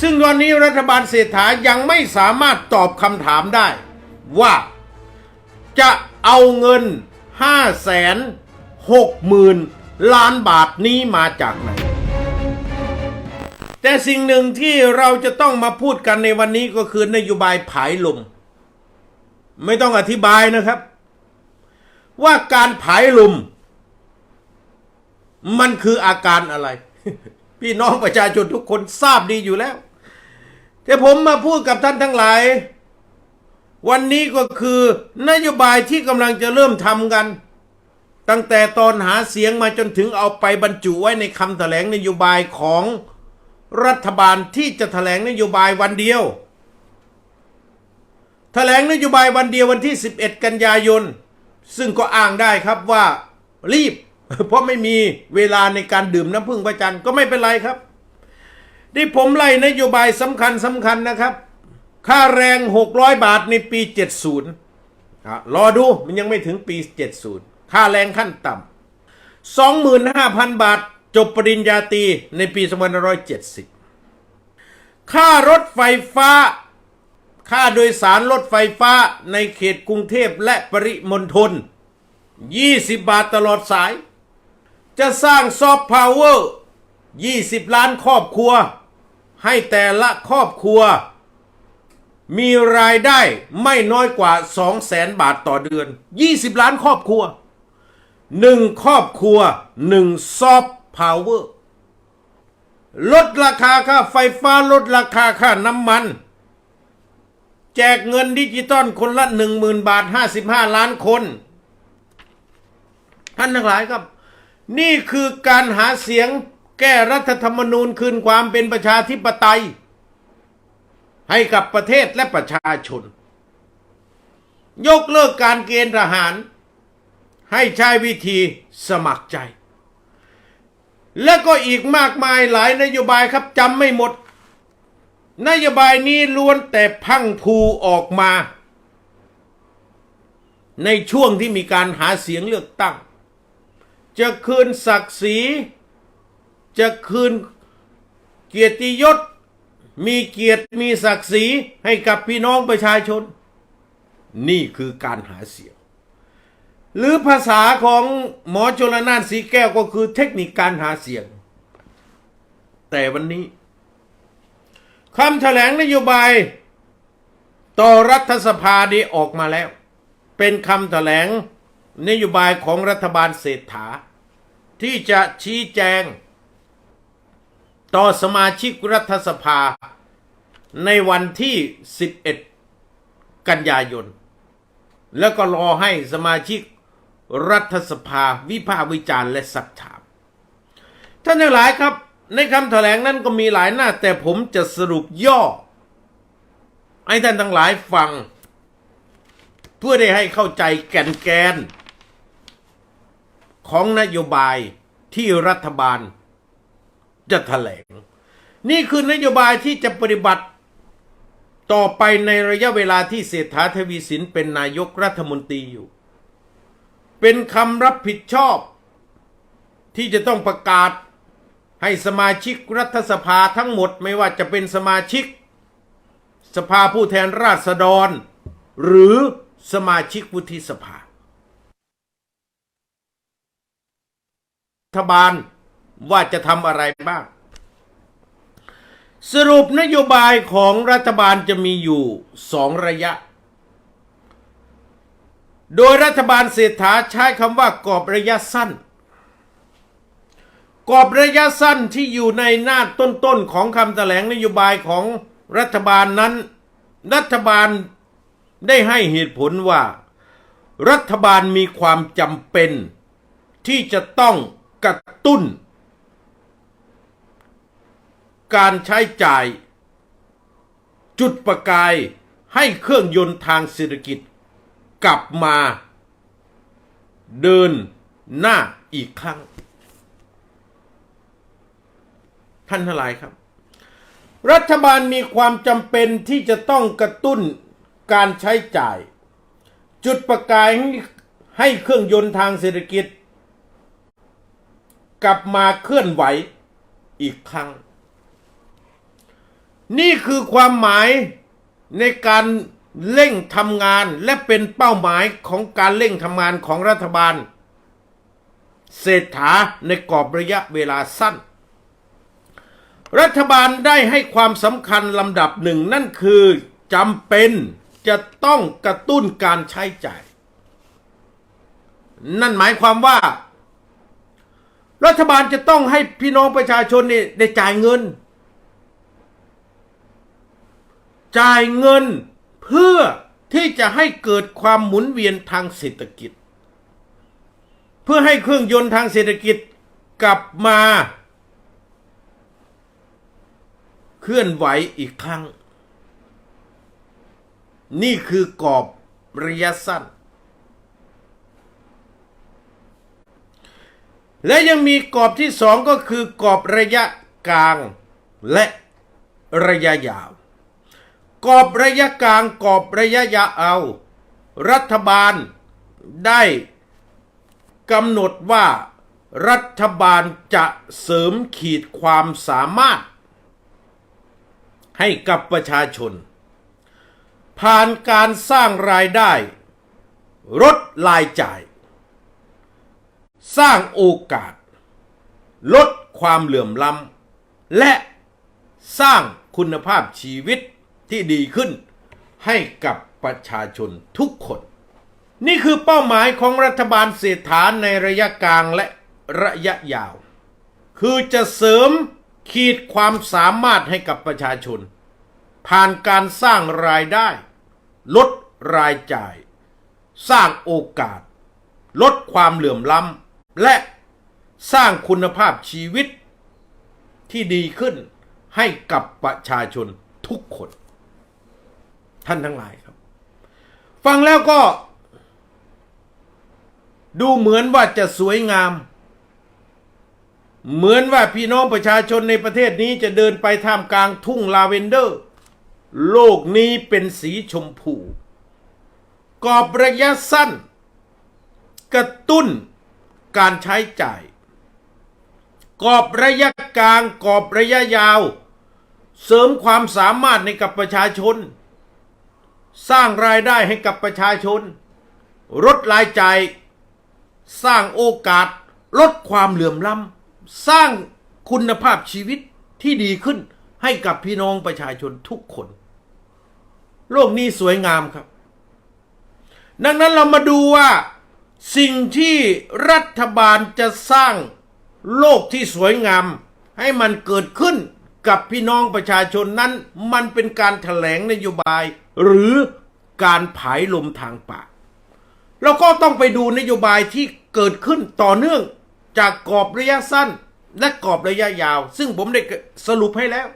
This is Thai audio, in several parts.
ซึ่งตอนนี้รัฐบาลเศรษฐายังไม่สามารถตอบคำถามได้ ว่าจะเอาเงิน 5 6 0 0 0 0 ล้านบาทนี้มาจากไหน แต่สิ่งหนึ่งที่เราจะต้องมาพูดกันในวันนี้ก็คือนโยบายผายลม ไม่ต้องอธิบายนะครับ ว่าการผายลมมันคืออาการอะไร พี่น้องประชาชนทุกคนทราบดีอยู่แล้ว แต่ผมมาพูดกับท่านทั้งหลาย วันนี้ก็คือนโยบายที่กำลังจะเริ่มทำกัน ตั้งแต่ตอนหาเสียงมาจนถึงเอาไปบรรจุไว้ในคำแถลงนโยบายของรัฐบาลที่จะแถลงนโยบายวันเดียวแถลงนโยบายวันเดียววันที่ 11 กันยายน ซึ่งก็อ้างได้ครับว่ารีบ เพราะไม่มีเวลาในการดื่มน้ำพึ่งพระจันทร์ก็ไม่เป็นไรครับ ที่ผมไล่นโยบายสำคัญสำคัญนะครับ ค่าแรง 600 บาทในปี 70รอดูมันยังไม่ถึงปี 70 ค่าแรงขั้นต่ำ25,000 บาทจบปริญญาตรีในปี2570 ค่ารถไฟฟ้า ค่าโดยสารรถไฟฟ้าในเขตกรุงเทพและปริมณฑล20 บาทตลอดสาย จะสร้างซอฟต์พาวเวอร์ 20 ล้านครอบครัว ให้แต่ละครอบครัว มีรายได้ไม่น้อยกว่า2แสนบาทต่อเดือน 20 ล้านครอบครัว 1 ครอบครัว 1 ซอฟต์พาวเวอร์ลดราคาค่าไฟฟ้าลดราคาค่าน้ำมัน แจกเงินดิจิตอลคนละ 10,000 บาท 55 ล้านคน ท่านทั้งหลายครับ นี่คือการหาเสียง แก้รัฐธรรมนูญคืนความเป็นประชาธิปไตย ให้กับประเทศและประชาชน ยกเลิกการเกณฑ์ทหาร ให้ใช้วิธีสมัครใจ และก็อีกมากมายหลายนโยบายครับจำไม่หมด นโยบายนี้ล้วนแต่พังพูออกมา ในช่วงที่มีการหาเสียงเลือกตั้ง จะคืนศักดิ์ศรี จะคืนเกียรติยศ มีเกียรติมีศักดิ์ศรีให้กับพี่น้องประชาชน นี่คือการหาเสียง หรือภาษาของหมอชลนานสีแก้วก็คือเทคนิคการหาเสียง แต่วันนี้คำแถลงนโยบายต่อรัฐสภาได้ออกมาแล้ว เป็นคำแถลงนโยบายของรัฐบาลเศรษฐา ที่จะชี้แจง ต่อสมาชิกรัฐสภาในวันที่ 11 กันยายน แล้วก็รอให้สมาชิกรัฐสภาวิพากษ์วิจารณ์และสักถาม ท่านทั้งหลายครับ ในคำแถลงนั้นก็มีหลายหน้า แต่ผมจะสรุปย่อ ให้ท่านทั้งหลายฟัง เพื่อได้ให้เข้าใจแก่นแกน ของนโยบายที่รัฐบาล จะแถลง นี่คือนโยบายที่จะปฏิบัติ ต่อไปในระยะเวลาที่เศรษฐาทวีสินเป็นนายกรัฐมนตรีอยู่ เป็นคำรับผิดชอบ ที่จะต้องประกาศให้สมาชิกรัฐสภาทั้งหมดไม่ว่าจะเป็นสมาชิก สภาผู้แทนราษฎร หรือสมาชิกวุฒิสภารัฐบาล ว่าจะทำอะไรบ้าง สรุปนโยบายของรัฐบาลจะมีอยู่สองระยะ โดยรัฐบาลเศรษฐาใช้คำว่ากรอบระยะสั้น กรอบระยะสั้นที่อยู่ในหน้าต้นๆของคำแถลงนโยบายของรัฐบาลนั้น รัฐบาลได้ให้เหตุผลว่า รัฐบาลมีความจำเป็นที่จะต้องกระตุ้น การใช้จ่าย จุดประกายให้เครื่องยนต์ทางเศรษฐกิจ กลับมา เดินหน้าอีกครั้ง ท่านทั้งหลายครับ รัฐบาลมีความจำเป็นที่จะต้องกระตุ้นการใช้จ่าย จุดประกายให้เครื่องยนต์ทางเศรษฐกิจ กลับมาเคลื่อนไหวอีกครั้ง นี่คือความหมายในการเร่งทำงานและเป็นเป้าหมายของการเร่งทำงานของรัฐบาล เศรษฐาในกรอบระยะเวลาสั้น รัฐบาลได้ให้ความสำคัญลำดับหนึ่งนั่นคือจำเป็นจะต้องกระตุ้นการใช้จ่าย นั่นหมายความว่า รัฐบาลจะต้องให้พี่น้องประชาชนนี่ได้จ่ายเงิน จ่ายเงินเพื่อที่จะให้เกิดความหมุนเวียนทางเศรษฐกิจ เพื่อให้เครื่องยนต์ทางเศรษฐกิจกลับมา เคลื่อนไหวอีกครั้ง นี่คือกรอบระยะสั้น และยังมีกรอบที่สองก็คือกรอบระยะกลางและระยะยาว กรอบระยะกลางกรอบระยะยาวรัฐบาลได้กำหนดว่ารัฐบาลจะเสริมขีดความสามารถ ให้กับประชาชน ผ่านการสร้างรายได้ลดรายจ่าย สร้างโอกาส ลดความเหลื่อมล้ำและสร้างคุณภาพชีวิต ที่ดีขึ้นให้กับประชาชนทุกคน นี่คือเป้าหมายของรัฐบาลเศรษฐาในระยะกลางและระยะยาว คือจะเสริมขีดความสามารถให้กับประชาชน ผ่านการสร้างรายได้ ลดรายจ่าย สร้างโอกาส ลดความเหลื่อมล้ำและสร้างคุณภาพชีวิตที่ดีขึ้นให้กับประชาชนทุกคน ท่านทั้งหลายครับ ฟังแล้วก็ ดูเหมือนว่าจะสวยงาม เหมือนว่าพี่น้องประชาชนในประเทศนี้จะเดินไปท่ามกลางทุ่งลาเวนเดอร์ โลกนี้เป็นสีชมพูกรอบระยะสั้น กระตุ้นการใช้จ่าย กรอบระยะกลางกรอบระยะยาว เสริมความสามารถในกับประชาชน สร้างรายได้ให้กับประชาชน ลดรายจ่าย สร้างโอกาส ลดความเหลื่อมล้ำสร้างคุณภาพชีวิตที่ดีขึ้นให้กับพี่น้องประชาชนทุกคน โลกนี้สวยงามครับ ดังนั้นเรามาดูว่า สิ่งที่รัฐบาลจะสร้างโลกที่สวยงามให้มันเกิดขึ้น กับพี่น้องประชาชนนั้น มันเป็นการแถลงนโยบาย หรือการผายลมทางปากเราก็ต้องไปดูนโยบายที่เกิดขึ้นต่อเนื่องจากกรอบระยะสั้นและกรอบระยะยาว ซึ่งผมได้สรุปให้แล้ว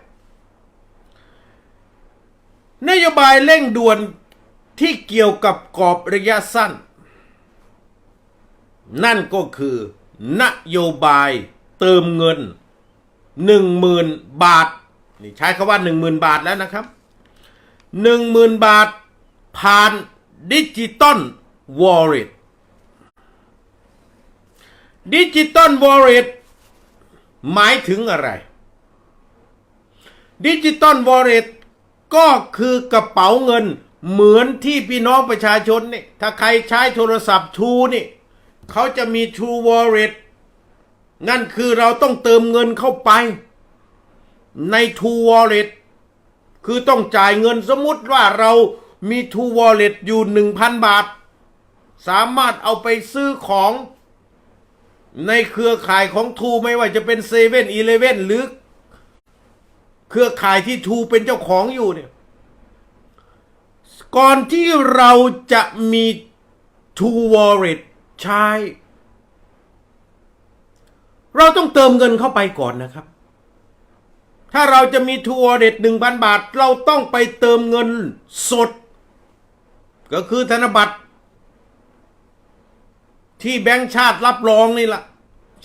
นโยบายเร่งด่วนที่เกี่ยวกับกรอบระยะสั้น นั่นก็คือนโยบายเติมเงิน หนึ่งหมื่นบาทนี่ใช้คาว่าหนึ่งหมื่นบาทแล้วนะครับหนึ่งหมื่นบาท ผ่านดิจิตอลวอลเล็ตดิจิตอลวอลเล็ตหมายถึงอะไรดิจิตอลวอลเล็ตก็คือกระเป๋าเงินเหมือนที่พี่น้องประชาชนนี่ถ้าใครใช้โทรศัพท์ทูนี่เขาจะมี True Wallet นั่นคือเราต้องเติมเงินเข้าไป ใน True Wallet คือต้องจ่ายเงินสมมติว่าเรามี True Wallet อยู่หนึ่งพันบาท สามารถเอาไปซื้อของในเครือข่ายของทูไม่ว่าจะเป็นเซเว่นอีเลเว่นหรือ เครือข่ายที่ทูเป็นเจ้าของอยู่เนี่ย ก่อนที่เราจะมี True Wallet ใช้ เราต้องเติมเงินเข้าไปก่อนนะครับ ถ้าเราจะมี True Wallet หนึ่งพันบาท เราต้องไปเติมเงินสด ก็คือธนบัตร ที่แบงก์ชาติรับรองนี่แหละ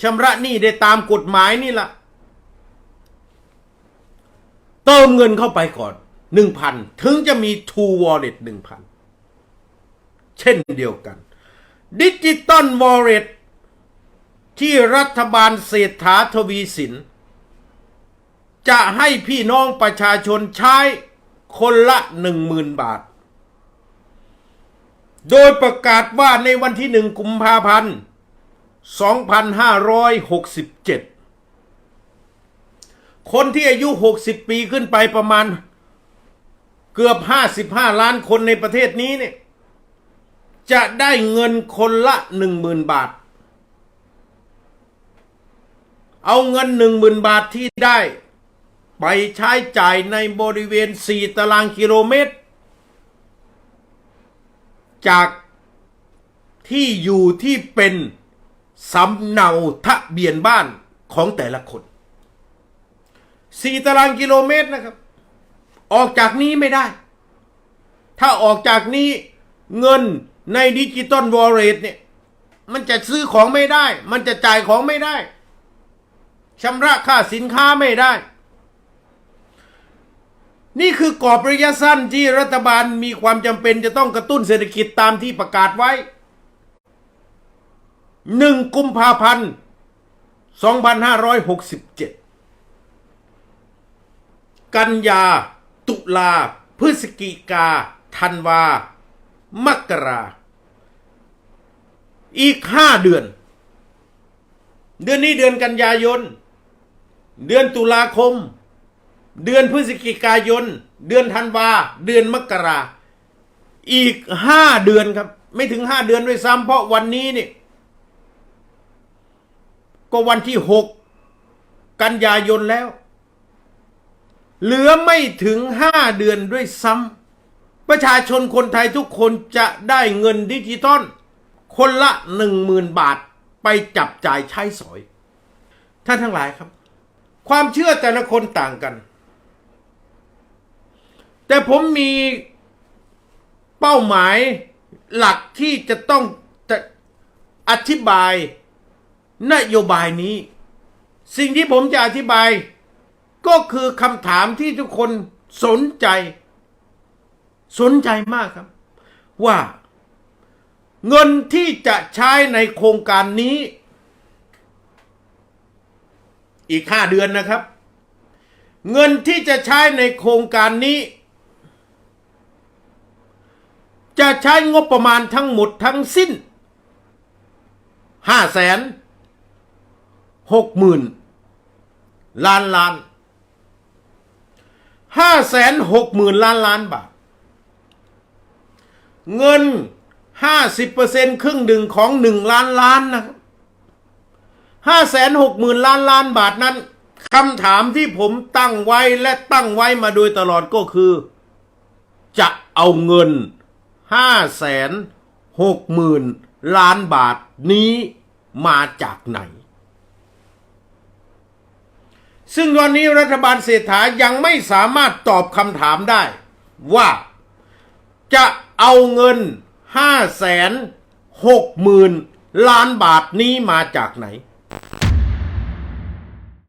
ชำระหนี้ได้ตามกฎหมายนี่แหละเติมเงินเข้าไปก่อนหนึ่งพันถึงจะมี True Wallet หนึ่งพันเช่นเดียวกันดิจิตอลวอลเล็ต ที่รัฐบาลเศรษฐาทวีสิน จะให้พี่น้องประชาชนใช้คนละหนึ่งหมื่นบาท โดยประกาศว่าในวันที่หนึ่งกุมภาพันธ์ 2567 คนที่อายุ 60 ปีขึ้นไปประมาณเกือบ 55 ล้านคนในประเทศนี้เนี่ยจะได้เงินคนละหนึ่งหมื่นบาท เอาเงินหนึ่งหมื่นบาทที่ได้ ไปใช้จ่ายในบริเวณ4ตารางกิโลเมตร จากที่อยู่ที่เป็นสำเนาทะเบียนบ้านของแต่ละคน4ตารางกิโลเมตรนะครับ ออกจากนี้ไม่ได้ ถ้าออกจากนี้เงินในดิจิตอลวอลเล็ตเนี่ย มันจะซื้อของไม่ได้ มันจะจ่ายของไม่ได้ ชำระค่าสินค้าไม่ได้ นี่คือกรอบระยะสั้นที่รัฐบาลมีความจำเป็นจะต้องกระตุ้นเศรษฐกิจตามที่ประกาศไว้หนึ่งกุมภาพันธ์2567 กันยา ตุลา พฤศจิกา ธันวา มกรา อีกห้าเดือน เดือนนี้เดือนกันยายน เดือนตุลาคม เดือนพฤศจิกายน เดือนธันวา เดือนมกรา อีกห้าเดือนครับ ไม่ถึงห้าเดือนด้วยซ้ำเพราะวันนี้นี่ ก็วันที่หกกันยายนแล้ว เหลือไม่ถึงห้าเดือนด้วยซ้ำประชาชนคนไทยทุกคนจะได้เงินดิจิตอลคนละหนึ่งหมื่นบาทไปจับจ่ายใช้สอย ท่านทั้งหลายครับ ความเชื่อแต่ละคนต่างกัน แต่ผมมีเป้าหมายหลักที่จะต้องจะอธิบายนโยบายนี้ สิ่งที่ผมจะอธิบาย ก็คือคำถามที่ทุกคนสนใจ สนใจมากครับ ว่าเงินที่จะใช้ในโครงการนี้ อีกห้าเดือนนะครับ เงินที่จะใช้ในโครงการนี้ จะใช้งบประมาณทั้งหมดทั้งสิ้นห้าแสนหกหมื่นล้านล้านห้าแสนหกหมื่นล้านล้านบาท เงินห้าสิบเปอร์เซ็นครึ่งหนึ่งของหนึ่งล้านล้านนะครับ ห้าแสนหกหมื่นล้านล้านบาทนั้นคำถามที่ผมตั้งไว้และตั้งไว้มาโดยตลอดก็คือ จะเอาเงินห้าแสนหกหมื่นล้านบาทนี้มาจากไหน ซึ่งวันนี้รัฐบาลเศรษฐายังไม่สามารถตอบคำถามได้ ว่าจะเอาเงินห้าแสนหกหมื่นล้านบาทนี้มาจากไหน